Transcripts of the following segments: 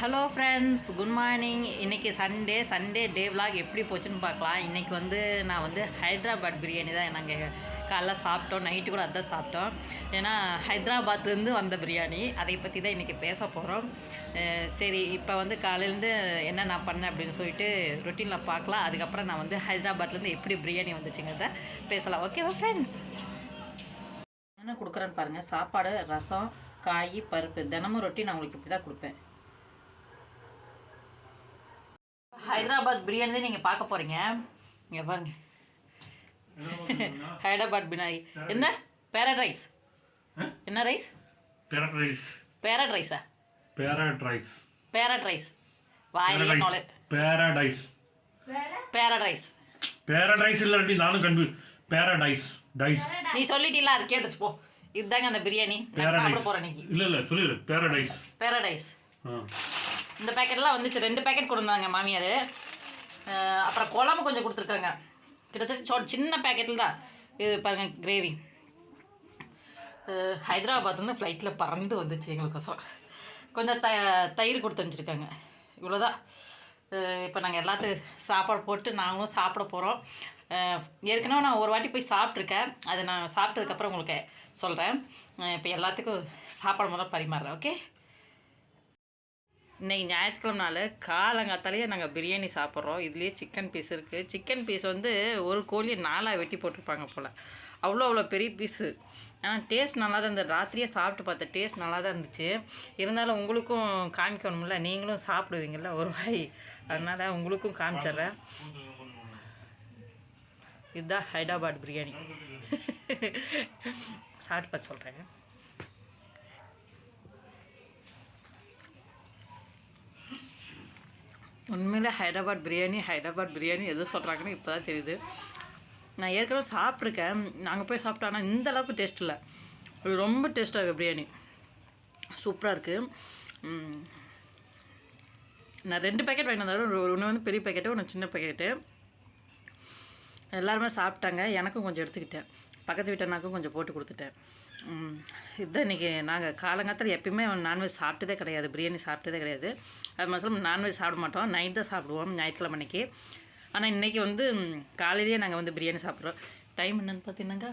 Hello friends good morning இன்றைக்கி Sunday Sunday day vlog எப்படி போச்சுன்னு பார்க்கலாம். இன்றைக்கி வந்து நான் வந்து ஹைதராபாத் பிரியாணி தான் நாங்கள் காலைல சாப்பிட்டோம். நைட்டு கூட அதான் சாப்பிட்டோம். ஏன்னா ஹைதராபாத்லேருந்து வந்த பிரியாணி. அதை பற்றி தான் இன்றைக்கி பேச போகிறோம் சரி இப்போ வந்து காலையிலேருந்து என்ன நான் பண்ணேன் அப்படின்னு சொல்லிட்டு ரொட்டீனில் பார்க்கலாம். அதுக்கப்புறம் நான் வந்து ஹைதராபாத்லேருந்து எப்படி பிரியாணி வந்துச்சுங்கிறத பேசலாம். ஓகேவா ஃப்ரெண்ட்ஸ் என்ன கொடுக்குறேன்னு பாருங்கள் சாப்பாடு ரசம் காய் பருப்பு தினமும் ரொட்டி நான் உங்களுக்கு இப்படி தான் கொடுப்பேன். ஹைதராபாத் பிரியாணி தான் நீங்கள் பார்க்க போகிறீங்க இங்கே பாருங்க. ஹைதராபாத் பிரியாணி. என்ன? பேரட் ரைஸ் என்ன ரைஸ் Parrot rice. பேரட் ரைஸா Parrot rice. பேரட் ரைஸ் வாயிலே நோலை. Parrot rice Parrot rice. இல்லாட்டி நானும் கன்ஃபியூ Paradise. Dice. நீ சொல்லிட்டீங்களா அது கேட்டுச்சு போ. இதுதாங்க அந்த பிரியாணி. நான் சாப்பிட. போகிறேன் இன்னைக்கு. இல்ல இல்ல சொல்லிடு. Paradise. பேரடைஸ் ஆ. இந்த பேக்கெட்லாம் வந்துச்சு. ரெண்டு பேக்கெட் கொடுந்தாங்க மாமியார் அப்புறம் குழம்பு கொஞ்சம் கொடுத்துருக்காங்க. கிட்டத்தட்ட சின்ன பேக்கெட்டில் தான். இது பாருங்கள் கிரேவி ஹைதராபாத்லேருந்து ஃப்ளைட்டில் பறந்து வந்துச்சு எங்களுக்கோசரம். கொஞ்சம் த தயிர் கொடுத்து அனுப்பிச்சிருக்காங்க. இவ்வளோதான் இப்போ நாங்கள் எல்லாத்தையும் சாப்பாடு போட்டு நாங்களும் சாப்பிட போகிறோம் ஏற்கனவே நான் ஒரு வாட்டி போய் சாப்பிட்ருக்கேன் அது நான் சாப்பிட்டதுக்கப்புறம் உங்களுக்கு சொல்கிறேன் இப்போ எல்லாத்துக்கும் சாப்பாடு முதல்ல பரிமாறுறேன் ஓகே இன்றைக்கி ஞாயிற்றுக்கிழமை நாள் காலங்காத்தாலேயே நாங்கள் பிரியாணி சாப்பிட்றோம். இதுலேயே சிக்கன் பீஸ் இருக்குது சிக்கன் பீஸ் வந்து ஒரு கோழியை நாலாக வெட்டி போட்டிருப்பாங்க போல். அவ்வளோ அவ்வளோ பெரிய பீஸு ஆனால் டேஸ்ட் நல்லா தான் இருந்தது. ராத்திரியே சாப்பிட்டு பார்த்தேன் டேஸ்ட் நல்லா தான் இருந்துச்சு. இருந்தாலும் உங்களுக்கும் காமிக்கணும்ல. நீங்களும் சாப்பிடுவீங்கள்ல ஒரு வாய். அதனால் உங்களுக்கும் காமிச்சிட்றேன். இதுதான் ஹைதராபாத் பிரியாணி. சாப்பிட்டு பார்த்து சொல்கிறேன் உண்மையில் ஹைதராபாத் பிரியாணி ஹைதராபாத் பிரியாணி எது சொல்கிறாங்கன்னு இப்போ தான் தெரியுது. நான் ஏற்கனவே சாப்பிட்ருக்கேன் நாங்கள் போய் சாப்பிட்டோம் ஆனால் இந்த அளவுக்கு டேஸ்ட் இல்லை. ரொம்ப டேஸ்ட்டாக இருக்குது பிரியாணி. சூப்பராக இருக்குது நான் ரெண்டு பேக்கெட் வாங்கிட்டு வந்தாலும் ஒன்று வந்து பெரிய பேக்கெட்டு ஒன்று சின்ன பேக்கெட்டு எல்லாருமே சாப்பிட்டாங்க. எனக்கும் கொஞ்சம் எடுத்துக்கிட்டேன். பக்கத்து வீட்டனாக்கும் கொஞ்சம் போட்டு கொடுத்துட்டேன். இதுதான் இன்றைக்கி நாங்கள் காலங்காலத்தில் எப்பயுமே நான்வெஜ் சாப்பிட்டதே கிடையாது. பிரியாணி சாப்பிட்டதே கிடையாது. அது மாதிரி நான்வெஜ் சாப்பிட மாட்டோம். நைட் தான் சாப்பிடுவோம். ஞாயிற்றுக்கிழமை ஆனால் இன்றைக்கி வந்து காலையிலேயே நாங்கள் வந்து பிரியாணி சாப்பிட்றோம். டைம் என்னன்னு பார்த்தீங்கன்னாங்க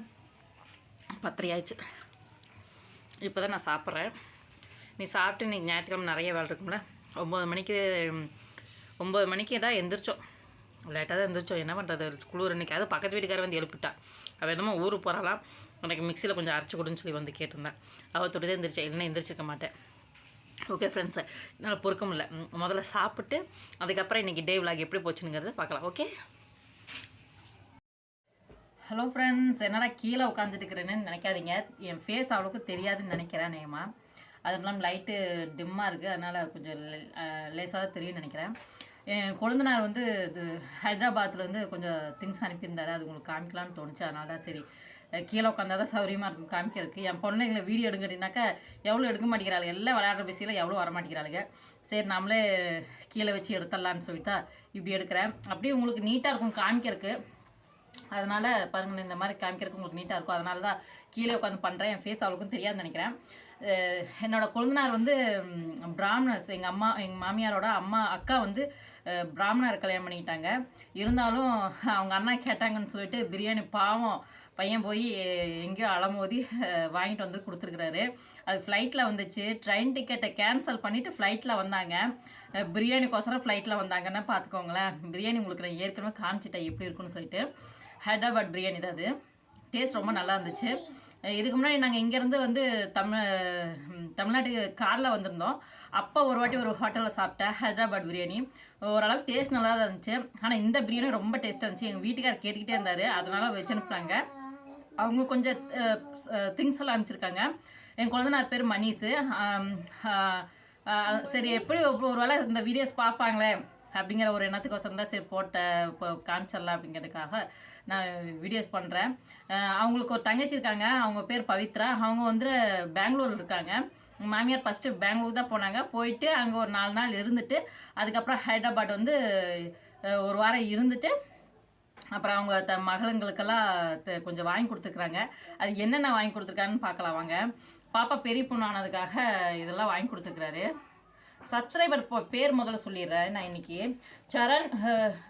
பத்தரை ஆயிடுச்சு. இப்போ தான் நான் சாப்பிட்றேன். நீ சாப்பிட்டு இன்னைக்கு ஞாயிற்றுக்கிழமை நிறைய வேலை இருக்கும்ல. ஒம்பது மணிக்கு ஒம்பது மணிக்கு தான் எந்திரிச்சோம். லேட்டாக தான் எந்திரிச்சோம். என்ன பண்ணுறது குளிர் இன்றைக்கி அது பக்கத்து வீட்டுக்காரர் வந்து எழுப்பிட்டா. அவள் என்னமோ ஊருக்கு போகிறாளாம் எனக்கு மிக்சியில் கொஞ்சம் அரைச்சி கொடுன்னு சொல்லி வந்து கேட்டிருந்தேன். அவள் தொட்டு தான் எந்திரிச்சா இல்லைன்னா எந்திரிச்சிருக்க மாட்டேன். ஓகே ஃப்ரெண்ட்ஸு என்னால் பொறுக்க முடியல. முதல்ல சாப்பிட்டு அதுக்கப்புறம் இன்றைக்கி டே விலாக் எப்படி போச்சுங்கிறத பார்க்கலாம் ஓகே ஹலோ ஃப்ரெண்ட்ஸ் என்னடா கீழே உட்காந்துட்டு இருக்கிறேன்னு நினைக்காதீங்க. என் ஃபேஸ் அவ்வளோக்கு தெரியாதுன்னு நினைக்கிறேன் நேமா. அது இல்லாமல் லைட்டு டிம்மாக இருக்குது அதனால் கொஞ்சம் லேசாக தான் தெரியும்னு நினைக்கிறேன். என் கொழுந்தனார் வந்து இது ஹைதராபாத்தில் கொஞ்சம் திங்ஸ் அனுப்பியிருந்தாரு. அது உங்களுக்கு காமிக்கலாம்னு தோணுச்சு. அதனால தான் சரி கீழே உட்காந்தா தான் சௌரியமாக இருக்கும் காமிக்கிறதுக்கு. என் பொண்ணுங்களை வீடியோ எடுங்கட்டினாக்கா எவ்வளோ எடுக்க மாட்டேங்கிறாள் எல்லாம் விளையாடுற பிஸியில் எவ்வளோ வர மாட்டேங்கிறாளுங்க. சரி நம்மளே கீழே வச்சு எடுத்துடலான்னு சொல்லிட்டா இப்படி எடுக்கிறேன். அப்படியே உங்களுக்கு நீட்டாக இருக்கும் காமிக்கிறதுக்கு. அதனால் பாருங்கள் இந்த மாதிரி காமிக்கிறதுக்கு உங்களுக்கு நீட்டாக இருக்கும். அதனால தான் கீழே உட்காந்து பண்ணுறேன் என் ஃபேஸ் அவளுக்கும் தெரியாதுன்னு நினைக்கிறேன். என்னோடய கொழுந்தனார் வந்து பிராமணர்ஸ் எங்கள் அம்மா எங்கள் மாமியாரோட அம்மா அக்கா வந்து பிராமணர் கல்யாணம் பண்ணிக்கிட்டாங்க. இருந்தாலும் அவங்க அண்ணா கேட்டாங்கன்னு சொல்லிட்டு பிரியாணி பாவம். பையன் போய் எங்கேயோ அலமோதி வாங்கிட்டு வந்து கொடுத்துருக்குறாரு. அது ஃப்ளைட்டில் வந்துச்சு. ட்ரெயின் டிக்கெட்டை கேன்சல் பண்ணிவிட்டு ஃப்ளைட்டில் வந்தாங்க. பிரியாணிக்கோசரம் ஃப்ளைட்டில் வந்தாங்கன்னா பார்த்துக்கோங்களேன் பிரியாணி உங்களுக்கு நான் ஏற்கனவே காமிச்சிட்டேன் எப்படி இருக்குன்னு சொல்லிட்டு. ஹைதராபாத் பிரியாணி தான் அது. டேஸ்ட் ரொம்ப நல்லா இருந்துச்சு. இதுக்கு முன்னாடி நாங்கள் இங்கேருந்து வந்து தமிழ் தமிழ்நாட்டுக்கு காரில் வந்திருந்தோம். அப்போ ஒரு வாட்டி ஒரு ஹோட்டலில் சாப்பிட்டேன் ஹைதராபாத் பிரியாணி. ஓரளவுக்கு டேஸ்ட் நல்லா தான் இருந்துச்சு. ஆனால் இந்த பிரியாணி ரொம்ப டேஸ்ட்டாக இருந்துச்சு. எங்கள் வீட்டுக்காரர் கேட்டுக்கிட்டே இருந்தார். அதனால வச்சு அனுப்புறாங்க அவங்க கொஞ்சம் திங்ஸ் எல்லாம் அனுப்பிச்சிருக்காங்க. என் குழந்தைனார் பேர் மணீஷு. சரி எப்படி ஒரு ஒரு வேளை இந்த வீடியோஸ் பார்ப்பாங்களே? அப்படிங்கிற ஒரு எண்ணத்துக்கோசரம் தான் சரி போட்ட இப்போ காமிச்சிடலாம் அப்படிங்கிறதுக்காக நான் வீடியோஸ் பண்ணுறேன் அவங்களுக்கு ஒரு தங்கச்சி இருக்காங்க. அவங்க பேர் பவித்ரா. அவங்க வந்து பெங்களூரில் இருக்காங்க. மாமியார் ஃபஸ்ட்டு பெங்களூர் தான் போனாங்க. போயிட்டு அங்கே ஒரு நாலு நாள் இருந்துட்டு அதுக்கப்புறம் ஹைதராபாத் வந்து ஒரு வாரம் இருந்துட்டு அப்புறம் அவங்க த மகளுங்களுக்கெல்லாம் த- கொஞ்சம் வாங்கி கொடுத்துருக்குறாங்க அது என்னென்ன வாங்கி கொடுத்துருக்காங்கன்னு பார்க்கலாம் வாங்க. பாப்பா பெரிய பொண்ணு ஆனதுக்காக இதெல்லாம் வாங்கி கொடுத்துருக்குறாரு சப்ஸ்கிரைபர் பேர் முதல்ல சொல்லிடுறேன் நான் இன்னைக்கு. சரண்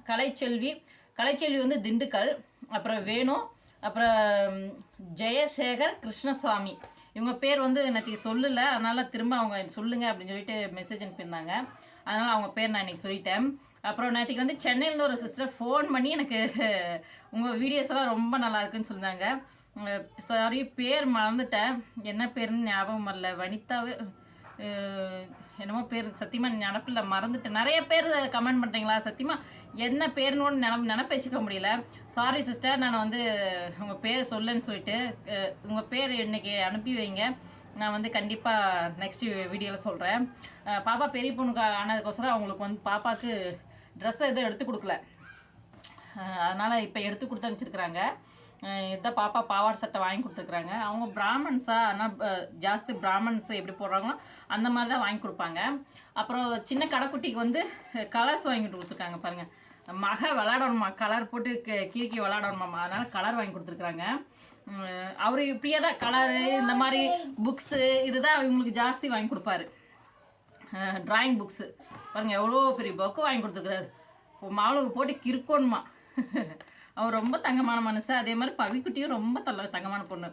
கலைச்செல்வி. கலைச்செல்வி வந்து திண்டுக்கல் அப்புறம் வேணு அப்புறம் ஜெயசேகர் கிருஷ்ணசாமி. இவங்க பேர் வந்து எனக்கு சொல்லலை அதனால் திரும்ப அவங்க சொல்லுங்கள் அப்படின்னு சொல்லிட்டு மெசேஜ் அனுப்பியிருந்தாங்க அதனால் அவங்க பேர் நான் இன்னைக்கு சொல்லிட்டேன். அப்புறம் நேற்றுக்கு வந்து சென்னையிலேருந்து ஒரு சிஸ்டர் ஃபோன் பண்ணி எனக்கு உங்கள் வீடியோஸ் எல்லாம் ரொம்ப நல்லா இருக்குன்னு சொன்னாங்க. சாரி பேர் மறந்துட்டேன். என்ன பேருன்னு ஞாபகம் வரல. வனிதாவே என்னமோ பேர் சத்தியமாக நினப்பில் மறந்துட்டு நிறைய பேர் கமெண்ட் பண்ணுறீங்களா சத்தியமாக என்ன பேர்னு ஒன்று நினப் நினப்பு வச்சுக்க முடியல. சாரி சிஸ்டர் நான் வந்து உங்கள் பேர் சொல்லுன்னு சொல்லிட்டு உங்கள் பேர் இன்றைக்கி அனுப்பி வைங்க. நான் வந்து கண்டிப்பாக நெக்ஸ்ட் வீடியோவில் சொல்கிறேன் பாப்பா பெரிய பொண்ணுக்கு ஆனதுக்கோசரம் அவங்களுக்கு வந்து பாப்பாவுக்கு ட்ரெஸ்ஸை எதுவும் எடுத்து கொடுக்கல. அதனால் இப்போ எடுத்து கொடுத்து அனுப்பிச்சிருக்கிறாங்க. இதான் பாப்பா பாவாடை சட்டை வாங்கி கொடுத்துருக்குறாங்க. அவங்க பிராமன்ஸா ஆனால் ஜாஸ்தி பிராமன்ஸ் எப்படி போடுறாங்களோ அந்த மாதிரி தான் வாங்கி கொடுப்பாங்க. அப்புறம் சின்ன கடைக்குட்டிக்கு வந்து கலர்ஸ் வாங்கிட்டு கொடுத்துருக்காங்க பாருங்கள் மக விளாடணுமா கலர் போட்டு கி- கிறுக்கி விளாடணுமாம்மா அதனால் கலர் வாங்கி கொடுத்துருக்குறாங்க. அவர் இப்படியே தான் கலரு இந்த மாதிரி புக்ஸு இதுதான் இவங்களுக்கு ஜாஸ்தி வாங்கி கொடுப்பாரு. ட்ராயிங் புக்ஸு பாருங்கள் எவ்வளோ பெரிய புக்கு வாங்கி கொடுத்துருக்குறாரு. இப்போ மாவுளுக்கு போட்டு கிறுக்கணுமா? அவள் ரொம்ப தங்கமான மனுஷன். அதே மாதிரி பவிக்குட்டியும் ரொம்ப தள்ள தங்கமான பொண்ணு.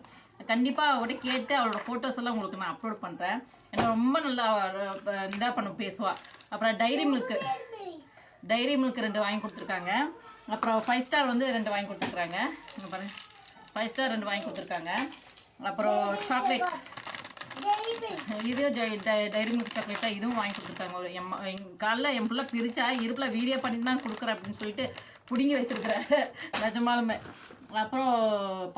கண்டிப்பாக அவட கேட்டு அவளோட ஃபோட்டோஸ் எல்லாம் உங்களுக்கு நான் அப்லோட் பண்ணுறேன் ஏன்னா ரொம்ப நல்லா இதாக பண்ண பேசுவாள் அப்புறம் டைரி மில்க்கு டைரி மில்க் ரெண்டு வாங்கி கொடுத்துருக்காங்க. அப்புறம் ஃபைவ் ஸ்டார் வந்து ரெண்டு வாங்கி கொடுத்துருக்காங்க. பாருங்கள் பாருங்க. ஃபைவ் ஸ்டார் ரெண்டு வாங்கி கொடுத்துருக்காங்க. அப்புறம் சாக்லேட் இதுவும் டை- டைரி மில்க் சாக்லேட்டாக இதுவும் வாங்கி கொடுத்துருக்காங்க. ஒரு எம் எங்கள் காலைல என் பிள்ளை பிரித்தா இருப்பில் வீடியோ பண்ணி தான் கொடுக்குறேன் அப்படின்னு சொல்லிட்டு பிடுங்கி வச்சிருக்கிறேன் நிஜமாலுமே. அப்புறம்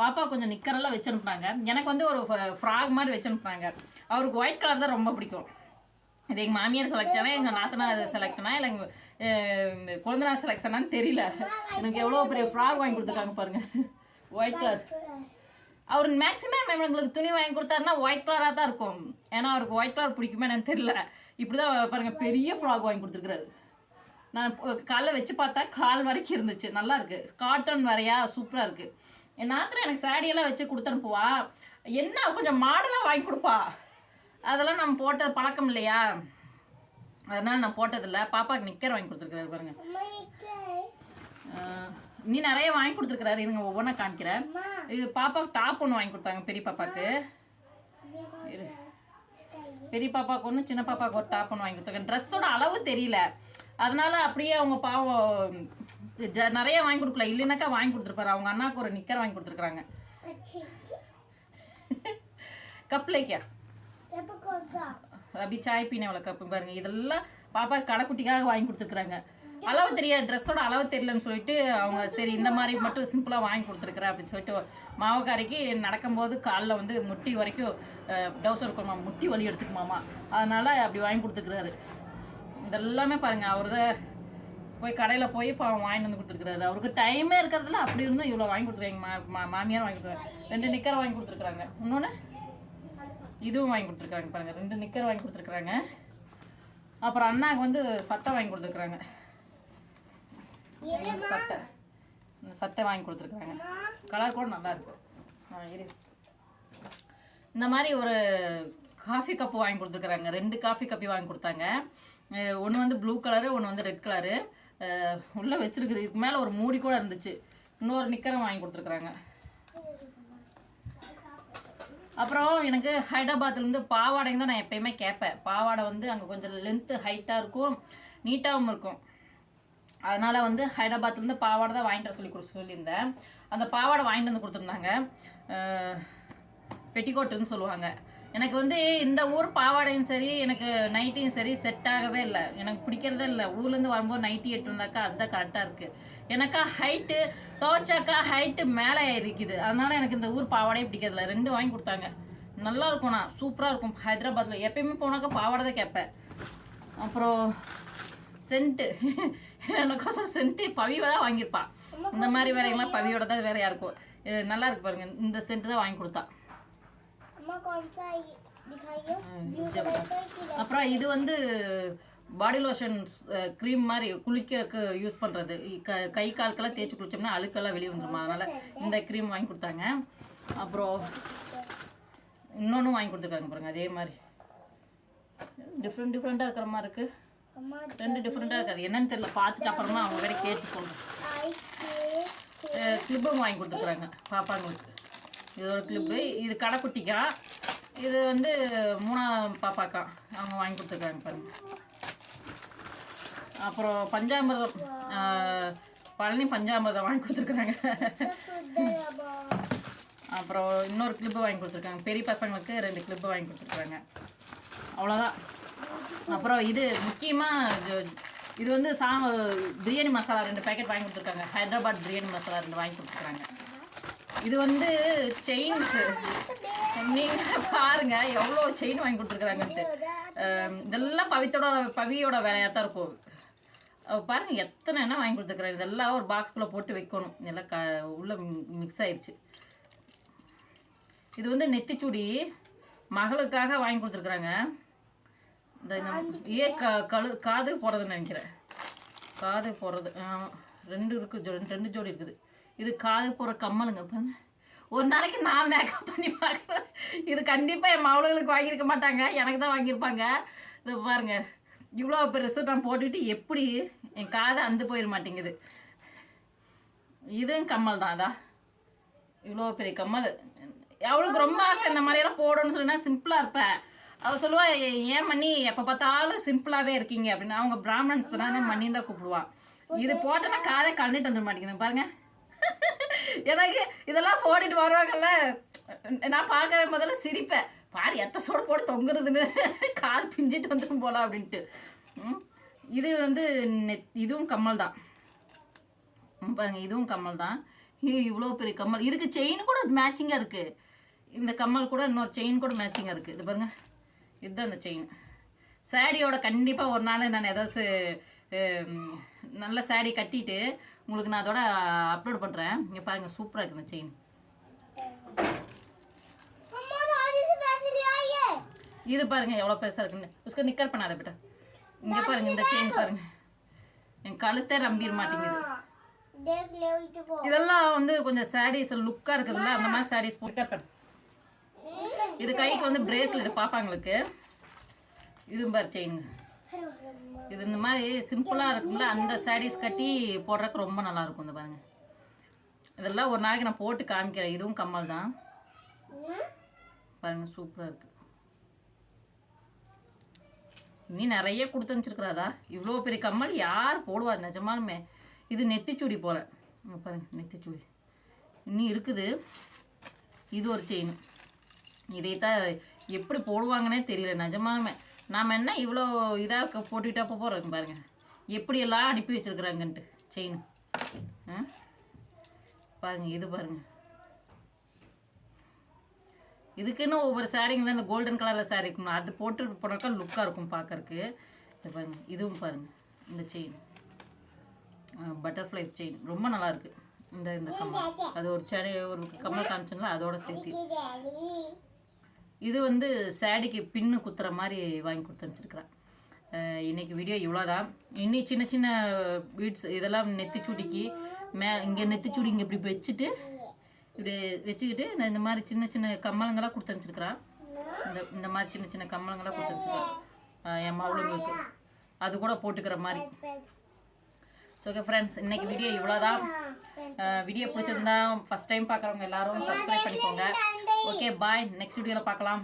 பாப்பா கொஞ்சம் நிக்கரெல்லாம் வச்சு அனுப்புனாங்க. எனக்கு வந்து ஒரு ஃப்ராக் மாதிரி வச்சு அனுப்புனாங்க. அவருக்கு ஒயிட் கலர் தான் ரொம்ப பிடிக்கும். இது எங்கள் மாமியார் செலெக்ஷனா எங்கள் நாத்தனார் செலெக்ஷனா இல்லை எங்கள் குழந்தனார் செலெக்ஷனான்னு தெரியல. எனக்கு எவ்வளோ பெரிய ஃப்ராக் வாங்கி கொடுத்துருக்காங்க பாருங்கள் ஒயிட் கலர் அவர் மேக்ஸிமம் எங்களுக்கு துணி வாங்கி கொடுத்தாருன்னா ஒயிட் கலராக தான் இருக்கும். ஏன்னா அவருக்கு ஒயிட் கலர் பிடிக்குமே எனக்கு தெரியல. இப்படி தான் பாருங்கள் பெரிய ஃப்ராக் வாங்கி கொடுத்துருக்குறாரு. நான் காலைல வச்சு பார்த்தா கால் வரைக்கும் இருந்துச்சு. நல்லா இருக்கு. காட்டன் வரையா சூப்பராக இருக்கு. என் நாத்திரம் எனக்கு சாடியெல்லாம் வச்சு கொடுத்து அனுப்புவா. என்ன கொஞ்சம் மாடலாக வாங்கி கொடுப்பா. அதெல்லாம் நம்ம போட்டது பழக்கம் இல்லையா? அதனால நான் போட்டதில்ல. பாப்பாக்கு நிக்கர் வாங்கி கொடுத்துருக்காரு பாருங்க. அஹ் நீ நிறைய வாங்கி கொடுத்துருக்காரு இருங்க ஒவ்வொன்றா காமிக்கிறேன். இது பாப்பாவுக்கு டாப் ஒன்று வாங்கி கொடுத்தாங்க பெரிய பாப்பாக்கு. இரு. பெரிய பாப்பாவுக்கு ஒன்று சின்ன பாப்பாவுக்கு ஒரு டாப் ஒன்று வாங்கி கொடுத்தாங்க ட்ரெஸ்ஸோட அளவு தெரியல. அதனால அப்படியே அவங்க பாவம் ஜ- நிறைய வாங்கி கொடுக்கல. இல்லைனாக்கா வாங்கி கொடுத்துருப்பாரு. அவங்க அண்ணாக்கு ஒரு நிக்கர் வாங்கி கொடுத்துருக்குறாங்க. கப் லேக்கியா அபி சாய் பீனை கப்பு பாருங்க. இதெல்லாம் பாப்பா கடைக்குட்டிக்காக வாங்கி கொடுத்துருக்குறாங்க. அளவு தெரியாது ட்ரெஸ்ஸோட அளவு தெரியலன்னு சொல்லிட்டு அவங்க சரி இந்த மாதிரி மட்டும் சிம்பிளாக வாங்கி கொடுத்துருக்குறேன் அப்படின்னு சொல்லிட்டு மாவக்காரிக்கு நடக்கும்போது காலில் வந்து முட்டி வரைக்கும் டவுசர் இருக்கணுமா? முட்டி வலி எடுத்துக்குமாமா அதனால் அப்படி வாங்கி கொடுத்துருக்குறாரு. இதெல்லாமே பாருங்கள் அவர் போய் கடையில் போய் இப்போ அவன் வாங்கிட்டு வந்து கொடுத்துருக்குறாரு. அவருக்கு டைமே இருக்கிறதுல அப்படி இருந்தும் இவ்வளோ வாங்கி கொடுத்துருக்காங்க மா மா- மாமியார் வாங்கி கொடுத்துருக்காங்க ரெண்டு நிக்கர் வாங்கி கொடுத்துருக்குறாங்க. இன்னொன்று இதுவும் வாங்கி கொடுத்துருக்காங்க பாருங்கள் ரெண்டு நிக்கர் வாங்கி கொடுத்துருக்குறாங்க. அப்புறம் அண்ணாவுக்கு வந்து சட்டை வாங்கி கொடுத்துருக்குறாங்க. சட்டை. இந்த சட்டை வாங்கி கொடுத்துருக்குறாங்க. கலர் கூட நல்லா இருக்கு. ஆ, இரு. இந்த மாதிரி ஒரு காஃபி கப்பு வாங்கி கொடுத்துருக்குறாங்க. ரெண்டு காஃபி கப்பி வாங்கி கொடுத்தாங்க. ஒன்று வந்து ப்ளூ கலரு ஒன்று வந்து ரெட் கலரு உள்ளே வச்சிருக்குது. இதுக்கு மேலே ஒரு மூடி கூட இருந்துச்சு. இன்னொரு நிக்கரும் வாங்கி கொடுத்துருக்குறாங்க. அப்புறம் எனக்கு ஹைதராபாத்லேருந்து பாவாடைங்க தான் நான் எப்பயுமே கேட்பேன். பாவாடை வந்து அங்கே கொஞ்சம் லென்த்து ஹைட்டாக இருக்கும் நீட்டாகவும் இருக்கும். அதனால் வந்து ஹைதராபாத்லேருந்து பாவாடை தான் வாங்கிட்டு வர சொல்லி கொடு சொல்லியிருந்தேன். அந்த பாவாடை வாங்கிட்டு வந்து கொடுத்துருந்தாங்க. பெட்டிக்கோட்டுன்னு சொல்லுவாங்க. எனக்கு வந்து இந்த ஊர் பாவாடையும் சரி எனக்கு நைட்டியும் சரி செட் ஆகவே இல்லை. எனக்கு பிடிக்கிறதே இல்லை. ஊர்லேருந்து வரும்போது நைட்டி எட்டுருந்தாக்கா அதுதான் கரெக்டாக இருக்குது எனக்கா ஹைட்டு துவச்சாக்கா ஹைட்டு மேலே இருக்குது அதனால் எனக்கு இந்த ஊர் பாவாடையே பிடிக்கிறதில்ல. ரெண்டு வாங்கி கொடுத்தாங்க. நல்லா இருக்கும்ண்ணா சூப்பராக இருக்கும். ஹைதராபாத்தில் எப்பயுமே போனாக்கா பாவாடை தான் கேட்பேன். அப்புறம் சென்ட்டு எனக்கோசரம் சென்ட்டு பவியை தான் வாங்கியிருப்பான் இந்த மாதிரி வேலைங்களாம் பவியோட தான் வேறையாக இருக்கும் நல்லா இருக்கு பாருங்க. இந்த சென்ட்டு தான் வாங்கி கொடுத்தா. அப்புறம் இது வந்து பாடி லோஷன் க்ரீம் மாதிரி குளிக்கிறதுக்கு யூஸ் பண்ணுறது க கை காலுக்கெல்லாம் தேய்ச்சி குளிச்சோம்னா அழுக்கெல்லாம் வெளியே வந்துடுமா அதனால் இந்த க்ரீம் வாங்கி கொடுத்தாங்க. அப்புறம் இன்னொன்றும் வாங்கி கொடுத்துருக்காங்க பாருங்கள் அதே மாதிரி. டிஃப்ரெண்ட் டிஃப்ரெண்ட்டாக இருக்கிற மாதிரி இருக்குது ரெண்டு டிஃப்ரெண்ட்டாக இருக்காது. என்னன்னு தெரியல. பார்த்துட்டு அப்புறமா அவங்க கிட்ட கேட்டு சொல்கிறேன் கிளிப்பும் வாங்கி கொடுத்துருக்குறாங்க பாப்பாங்களுக்கு. இது ஒரு கிளிப்பு இது கடைக்குட்டிக்கா. இது வந்து மூணாம் பாப்பாக்கா. அவங்க வாங்கி கொடுத்துருக்காங்க பாருங்க. அப்புறம் பஞ்சாமிர்தம். பழனி பஞ்சாமிர்தம் வாங்கி கொடுத்துருக்குறாங்க. அப்புறம் இன்னொரு கிளிப்பு வாங்கி கொடுத்துருக்காங்க. பெரிய பசங்களுக்கு ரெண்டு கிளிப்பு வாங்கி கொடுத்துருக்குறாங்க. அவ்வளோதான் அப்புறம் இது முக்கியமாக இது வந்து சா பிரியாணி மசாலா ரெண்டு பேக்கெட் வாங்கி கொடுத்துருக்காங்க. ஹைதராபாத் பிரியாணி மசாலா ரெண்டு வாங்கி கொடுத்துருக்காங்க. இது வந்து செயின்ஸு நீங்கள் பாருங்கள் எவ்வளோ செயின் வாங்கி கொடுத்துருக்குறாங்கன்ட்டு. இதெல்லாம் பவித்தோட பவியோட வேலையாக தான் இருக்கும். பாருங்கள் எத்தனை என்ன வாங்கி கொடுத்துருக்குறாங்க. இதெல்லாம் ஒரு பாக்ஸ்குள்ளே போட்டு வைக்கணும். இதெல்லாம் க உள்ளே மிக்ஸ் ஆயிடுச்சு இது வந்து நெத்திச்சுடி மகளுக்காக வாங்கி கொடுத்துருக்குறாங்க. இந்த இந்த ஏ க கழு காது போடுறதுன்னு நினைக்கிறேன். காது போடுறது ரெண்டு இருக்குது ரெண்டு ஜோடி இருக்குது. இது காது போடுற கம்மலுங்க பாருங்க. ஒரு நாளைக்கு நான் மேக்கப் பண்ணி பார்க்குறேன். இது கண்டிப்பாக என் மவளுகளுக்கு வாங்கியிருக்க மாட்டாங்க. எனக்கு தான் வாங்கியிருப்பாங்க. இது பாருங்க. இவ்வளோ பெருசு நான் போட்டுக்கிட்டு எப்படி என் காது அந்து போயிட மாட்டேங்குது. இதுவும் கம்மல் தான் அதா? இவ்வளோ பெரிய கம்மல். அவளுக்கு ரொம்ப ஆசை இந்த மாதிரியெல்லாம் போடணும்னு சொல்லினா சிம்பிளாக இருப்பேன். அவள் சொல்லுவா ஏன் மணி எப்போ பார்த்தாலும் சிம்பிளாகவே இருக்கீங்க? அப்படின்னு. அவங்க பிராமணன்ஸ் தானே மணின்னு தான் கூப்பிடுவா. இது போட்டோன்னா காதை கலந்துட்டு வந்துட மாட்டேங்குது பாருங்க. எனக்கு இதெல்லாம் போட்டுட்டு வருவாங்கல்ல நான் பார்க்க முதல்ல சிரிப்பேன். பாரு எத்த சோடு போட்டு தொங்குறதுன்னு. காது பிஞ்சிட்டு வந்துடும் போல அப்படின்ட்டு. ம். இது வந்து இதுவும் கம்மல் தான். பாருங்க இதுவும் கம்மல் தான். இவ்வளோ பெரிய கம்மல். இதுக்கு செயின் கூட மேட்சிங்காக இருக்குது இந்த கம்மல் கூட இன்னொரு செயின் கூட மேட்சிங்காக இருக்குது இது பாருங்கள் இதுதான் அந்த செயின் சாடியோட கண்டிப்பாக ஒரு நாள் நான் ஏதாச்சும் நல்ல சாடி கட்டிட்டு உங்களுக்கு நான் அதோட அப்லோட் பண்ணுறேன் இங்கே பாருங்கள் சூப்பராக இருக்குது செயின் இது பாருங்கள் எவ்வளோ பெருசாக இருக்குன்னு. உஸ்கர் நிக்கர் பண்ணாத பேட்டா இங்கே பாருங்கள் இந்த செயின் பாருங்கள் என் கழுத்தே நம்பிட மாட்டேங்குது. இதெல்லாம் வந்து கொஞ்சம் சாரீஸ் லுக்காக இருக்குதுல்ல அந்த மாதிரி சாரீஸ் போட்டு பண்ணு இது கைக்கு வந்து பிரேஸ்லெட் பாப்பாங்களுக்கு. இதுவும் பாரு செயின் இது இந்த மாதிரி சிம்பிளாக இருக்கும்ல அந்த சாரீஸ் கட்டி போடுறதுக்கு ரொம்ப நல்லாயிருக்கும் இந்த பாருங்க. இதெல்லாம் ஒரு நாளைக்கு நான் போட்டு காமிக்கிறேன் இதுவும் கம்மல் தான். பாருங்கள் சூப்பராக இருக்குது நீ நிறைய கொடுத்து அனுப்பிச்சிருக்கிறாதா? இவ்வளோ பெரிய கம்மல் யார் போடுவார் நிஜமானுமே இது நெத்திச்சூடி போல் பாருங்கள் பாருங்க நெத்திச்சூடி. இன்னும் இருக்குது. இது ஒரு செயின் இதை தான் எப்படி போடுவாங்கன்னே தெரியல நிஜமாலுமே. நாம் என்ன இவ்வளோ இதாக போட்டுக்கிட்டா போகிறோம் பாருங்கள் எப்படியெல்லாம் அனுப்பி வச்சிருக்கிறாங்கன்ட்டு செயின் ஆ? இது பாருங்கள் இதுக்குன்னு ஒவ்வொரு சாரீங்கள இந்த கோல்டன் கலரில் சாரீ இருக்கணும் அது போட்டு போனாக்கா லுக்காக இருக்கும் பார்க்கறக்கு இது பாருங்கள் இதுவும் பாருங்கள் இந்த செயின் பட்டர்ஃப்ளை செயின் ரொம்ப நல்லாயிருக்கு இந்த இந்த கம்மல். அது ஒரு செடி ஒரு கம்மல் காமிச்சோம்ல அதோட சேர்த்து. இது வந்து சேடிக்கு பின்னு குத்துற மாதிரி வாங்கி கொடுத்து அனுப்பிச்சிருக்கிறேன் இன்றைக்கி வீடியோ இவ்வளோதான் இன்னி சின்ன சின்ன பீட்ஸ் இதெல்லாம் நெத்திச்சூடிக்கு மே இங்கே நெத்திச்சூடி இங்கே இப்படி வச்சுட்டு இப்படி வச்சுக்கிட்டு இந்த இந்த மாதிரி சின்ன சின்ன கம்மலங்களாக கொடுத்து அனுப்பிச்சிருக்கிறான் இந்த இந்த மாதிரி சின்ன சின்ன கம்மலங்களாக கொடுத்து அனுப்பிச்சிருக்கிறேன் என் மவளுங்களுக்கு அது கூட போட்டுக்கிற மாதிரி. ஸோ ஓகே ஃப்ரெண்ட்ஸ் இன்னைக்கு வீடியோ இவ்வளோதான் வீடியோ பிடிச்சிருந்தா ஃபஸ்ட் டைம் பார்க்குறவங்க எல்லாரும் சப்ஸ்கிரைப் பண்ணிக்கோங்க. ஓகே பாய் நெக்ஸ்ட் வீடியோவில் பார்க்கலாம்.